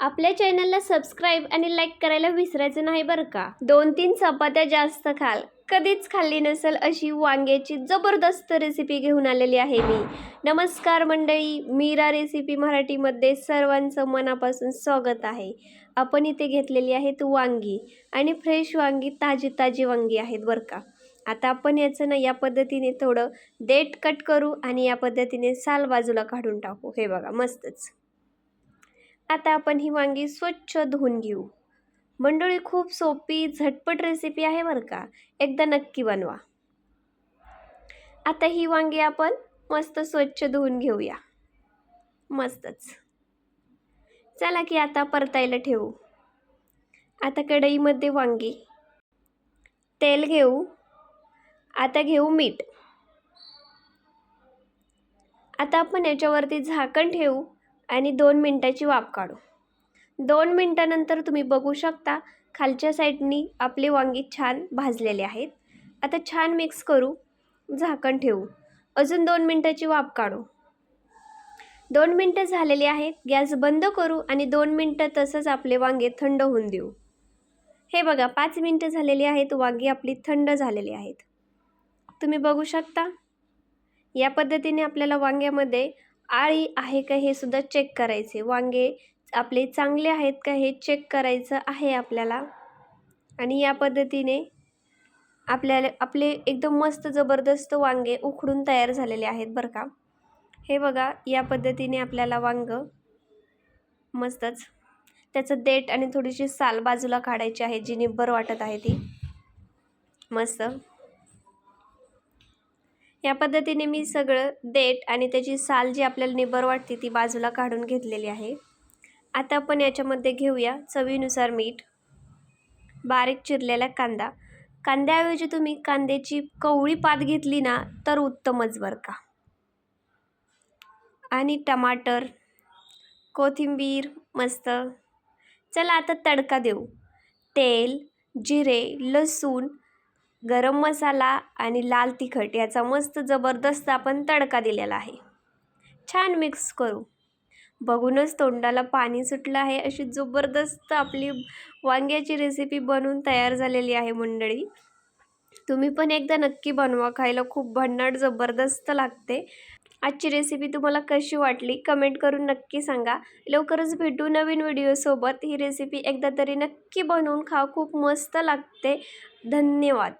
आपल्या चॅनलला सबस्क्राईब आणि लाईक करायला विसरायचं नाही बरं का? दोन तीन चपात्या जास्त खाल. कधीच खाल्ली नसेल अशी वांग्याची जबरदस्त रेसिपी घेऊन आलेली आहे मी. नमस्कार मंडळी मीरा रेसिपी मराठीमध्ये सर्वांचं मनापासून स्वागत आहे. आपण इथे घेतलेली आहेत वांगी आणि फ्रेश वांगी ताजी ताजी वांगी आहेत बरं का? आता आपण याचं ना या पद्धतीने थोडं देठ कट करू आणि या पद्धतीने साल बाजूला काढून टाकू. हे बघा मस्तच. आता आपण ही वांगी स्वच्छ धुवून घेऊ. मंडळी खूप सोपी झटपट रेसिपी आहे बरं का. एकदा नक्की बनवा. आता ही वांगी आपण मस्त स्वच्छ धुवून घेऊया. मस्तच. चला की आता परतायला ठेवू. आता कढईमध्ये वांगी. तेल घेऊ. आता घेऊ मीठ. आता आपण याच्यावरती झाकण ठेवू. आणि दोन मिनटाची वाफ काढू. दोन मिनटानंतर तुम्ही बघू शकता खालच्या साईडनी आपले वांगी छान भाजलेले आहेत. आता छान मिक्स करू झाकण ठेवू. अजून दोन मिनटाची वाफ काढू. दोन मिनटं झालेली आहेत गॅस बंद करू आणि दोन मिनटं तसंच आपले वांगे थंड होऊन देऊ. हे बघा पाच मिनटं झालेली आहेत वांगी आपली थंड झालेली आहेत. तुम्ही बघू शकता या पद्धतीने आपल्याला वांग्यामध्ये आळी आहे का हे सुद्धा चेक करायचे. वांगे आपले चांगले आहेत का हे चेक करायचं आहे आपल्याला. आणि या पद्धतीने आपल्याला आपले एकदम मस्त जबरदस्त वांगे उखडून तयार झालेले आहेत बरं का. हे बघा या पद्धतीने आपल्याला वांग मस्तच त्याचं देठ आणि थोडीशी साल बाजूला काढायची आहे जी निब्बर वाटत आहे ती. मस्त. या पद्धतीने मी सगळं देठ आणि त्याची साल जी आपल्याला निबर वाटते ती बाजूला काढून घेतलेली आहे. आता आपण याच्यामध्ये घेऊया चवीनुसार मीठ बारीक चिरलेला कांदा. कांद्याऐवजी तुम्ही कांद्याची कवळी पात घेतली ना तर उत्तमच बरं का. आणि टमाटर कोथिंबीर मस्त. चला आता तडका देऊ. तेल जिरे लसूण गरम मसाला आणि लाल तिखट याचा मस्त जबरदस्त आपण तडका दिलेला आहे. छान मिक्स करू. बघूनच तोंडाला पाणी सुटलं आहे अशी जबरदस्त आपली वांग्याची रेसिपी बनवून तयार झालेली आहे मंडळी. तुम्ही पण एकदा नक्की बनवा खायला खूप भन्नाट जबरदस्त लागते. आजची रेसिपी तुम्हाला कशी वाटली कमेंट करून नक्की सांगा. लवकरच भेटू नवीन व्हिडिओसोबत ही रेसिपी एकदा तरी नक्की बनवून खा खूप मस्त लागते. धन्यवाद.